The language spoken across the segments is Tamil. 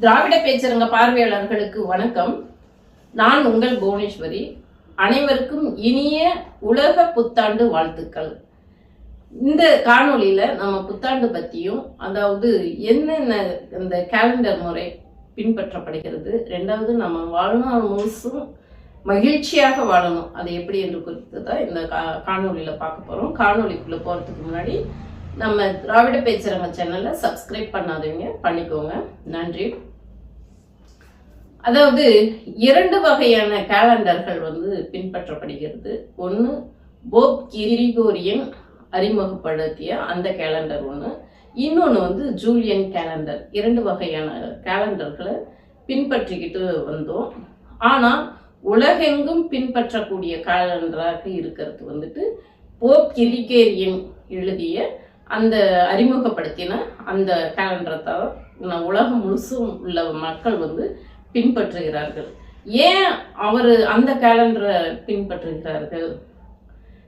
திராவிட பேச்சரங்க பார்வையாளர்களுக்கு வணக்கம். நான் உங்கள் புவனேஸ்வரி. அனைவருக்கும் இனிய உலக புத்தாண்டு வாழ்த்துக்கள். இந்த காணொலியில நம்ம புத்தாண்டு பத்தியும் அதாவது என்னென்ன இந்த கேலண்டர் முறை பின்பற்றப்படுகிறது ரெண்டாவது நம்ம வாழ்நாள் முழுசும் மகிழ்ச்சியாக வாழணும். அது எப்படி என்று குறித்து தான் இந்த கா- பார்க்க போறோம். காணொலிக்குள்ள போறதுக்கு முன்னாடி நம்ம திராவிட பேச்சரங்க சேனலை சப்ஸ்கிரைப் பண்ணாதவங்க பண்ணிக்கோங்க. நன்றி. அதாவது இரண்டு வகையான கேலண்டர்கள் வந்து பின்பற்றப்படுகிறது. ஒன்று போப் கிரிகோரியன் அறிமுகப்படுத்திய அந்த கேலண்டர் ஒன்று இன்னொன்று வந்து ஜூலியன் கேலண்டர் இரண்டு வகையான கேலண்டர்களை பின்பற்றிக்கிட்டு வந்தோம். ஆனால் உலகெங்கும் பின்பற்றக்கூடிய கேலண்டராக இருக்கிறது வந்துட்டு போப் கிரிகேரியன் எழுதிய அந்த அறிமுகப்படுத்தின அந்த கேலண்டரை தான் உலகம் முழுசும் உள்ள மக்கள் வந்து பின்பற்றுகிறார்கள். ஏன் அவர் அந்த கேலண்டரை பின்பற்றுகிறார்கள்?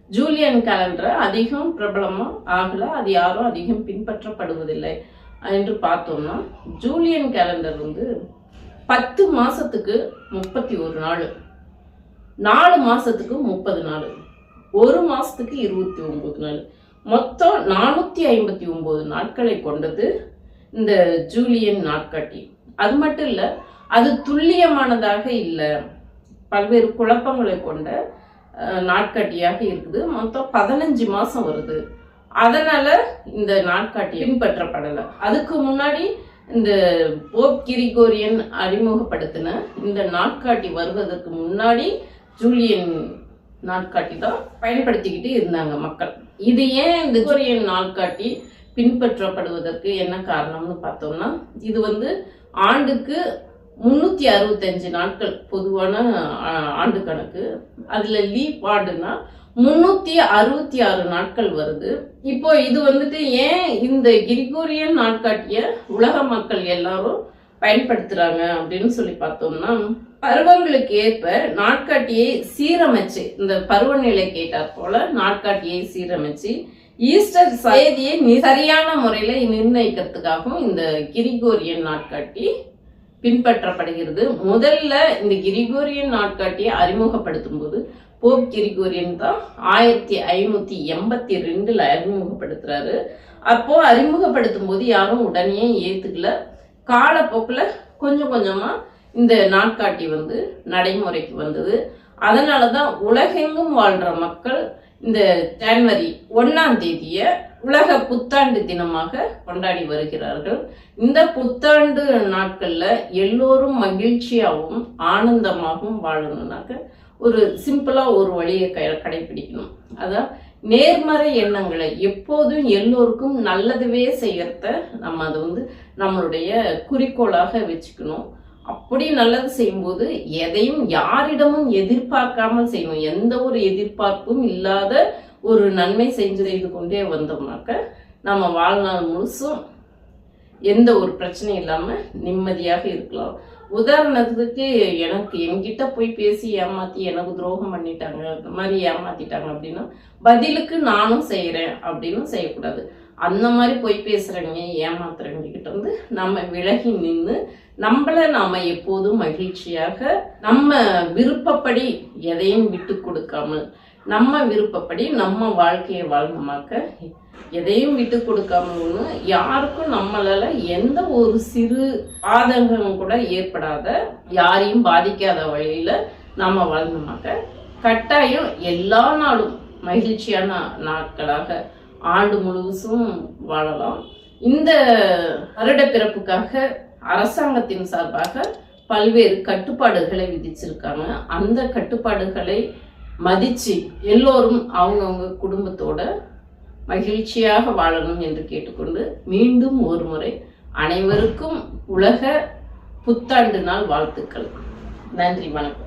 ஜூலியன் கேலண்டரை அதிகம் பிரபலமா? ஆகல அது யாரும் அதிகம் பின்பற்றப்படுவதில்லை என்று பார்த்தோம்னா ஜூலியன் கேலண்டர் வந்து பத்து மாசத்துக்கு முப்பத்தி ஒரு நாள். நாலு மாசத்துக்கு முப்பது நாள். ஒரு மாசத்துக்கு இருபத்தி ஒன்பது நாள். மொத்தம் நானூத்தி ஐம்பத்தி ஒன்பது நாட்களை கொண்டது இந்த ஜூலியன் நாட்காட்டி. அது மட்டும் இல்ல அது துல்லியமானதாக இல்லை. பல்வேறு குழப்பங்களை கொண்ட நாட்காட்டியாக இருக்குது. மொத்தம் பதினஞ்சு மாதம் வருது. அதனால இந்த நாட்காட்டி பின்பற்றப்படலை. அதுக்கு முன்னாடி இந்த போப் கிரிகோரியன் அறிமுகப்படுத்தின இந்த நாட்காட்டி வருவதற்கு முன்னாடி ஜூலியன் நாட்காட்டி தான் பயன்படுத்திக்கிட்டு இருந்தாங்க மக்கள். இது ஏன் இந்த கோரியன் நாட்காட்டி பின்பற்றப்படுவதற்கு என்ன காரணம்னு பார்த்தோம்னா இது வந்து ஆண்டுக்கு முந்நூற்றி அறுபத்தஞ்சு நாட்கள் பொதுவான ஆண்டு கணக்கு. அதில் லீப் ஆண்டுனா முந்நூற்றி அறுபத்தி ஆறு நாட்கள் வருது. இப்போ இது வந்துட்டு ஏன் இந்த கிரிகோரியன் நாட்காட்டிய உலக மக்கள் எல்லாரும் பயன்படுத்துகிறாங்க அப்படின்னு சொல்லி பார்த்தோம்னா பருவங்களுக்கு ஏற்ப நாட்காட்டியை சீரமைச்சு இந்த பருவநிலை கேட்டார் போல நாட்காட்டியை சீரமைச்சு ஈஸ்டர் சயதியை சரியான முறையில் நிர்ணயிக்கிறதுக்காகவும் இந்த கிரிகோரியன் நாட்காட்டி பின்பற்றப்படுகிறது. முதல்ல இந்த கிரிகோரியன் நாட்காட்டியை அறிமுகப்படுத்தும் போது போப் கிரிகோரியன் தான் ஆயிரத்தி ஐநூத்தி எண்பத்தி ரெண்டுல அறிமுகப்படுத்துறாரு. அப்போ அறிமுகப்படுத்தும் போது யாரும் உடனே ஏத்துக்கல. காலப்போக்கில் கொஞ்சம் கொஞ்சமா இந்த நாட்காட்டி வந்து நடைமுறைக்கு வந்தது. அதனால தான் உலகெங்கும் வாழ்ற மக்கள் இந்த ஜனவரி ஒன்னாம் தேதிய உலக புத்தாண்டு தினமாக கொண்டாடி வருகிறார்கள். இந்த புத்தாண்டு நாட்கள்ல எல்லோரும் மகிழ்ச்சியாகவும் ஆனந்தமாகவும் வாழணும்னாக்க ஒரு சிம்பிளா ஒரு வழியை க- கடைபிடிக்கணும். அதான் நேர்மறை எண்ணங்களை எப்போதும் எல்லோருக்கும் நல்லதுவே செய்யறத நம்ம அதை வந்து நம்மளுடைய குறிக்கோளாக வச்சுக்கணும். அப்படி நல்லது செய்யும்போது எதையும் யாரிடமும் எதிர்பார்க்காமல் செய்யணும் எந்த ஒரு எதிர்பார்ப்பும் இல்லாத ஒரு நன்மை செஞ்சு செய்து கொண்டே வந்தோம்னாக்க நம்ம வாழ்நாள் முழுசும் எந்த ஒரு பிரச்சனையும் இல்லாமல் நிம்மதியாக இருக்கலாம். உதாரணத்துக்கு எனக்கு என்கிட்ட போய் பேசி ஏமாத்தி எனக்கு துரோகம் பண்ணிட்டாங்க இந்த மாதிரி ஏமாத்திட்டாங்க அப்படின்னா பதிலுக்கு நானும் செய்கிறேன் அப்படின்னு செய்யக்கூடாது. அந்த மாதிரி போய் பேசுகிறவங்க ஏமாத்துறவங்க கிட்ட வந்து நம்ம விலகி நின்று நம்மளை நாம் எப்போதும் மகிழ்ச்சியாக நம்ம விருப்பப்படி எதையும் விட்டு கொடுக்காமல் நம்ம விருப்பப்படி நம்ம வாழ்க்கையை வாழ்ந்தோமாக்க எதையும் விட்டு கொடுக்காம ஒன்று யாருக்கும் நம்மளால எந்த ஒரு சிறு ஆதங்கமும் கூட ஏற்படாத யாரையும் பாதிக்காத வழியில நாம வாழ்ந்தோமாக்க கட்டாயம் எல்லா நாளும் மகிழ்ச்சியான நாட்களாக ஆண்டு முழுவதும் வாழலாம். இந்த வருட பிறப்புக்காக அரசாங்கத்தின் சார்பாக பல்வேறு கட்டுப்பாடுகளை விதிச்சிருக்காங்க. அந்த கட்டுப்பாடுகளை மதித்து எல்லோரும் அவங்கவுங்க குடும்பத்தோட மகிழ்ச்சியாக வாழணும் என்று கேட்டுக்கொண்டு மீண்டும் ஒரு முறை அனைவருக்கும் உலக புத்தாண்டு நாள் வாழ்த்துக்கள். நன்றி வணக்கம்.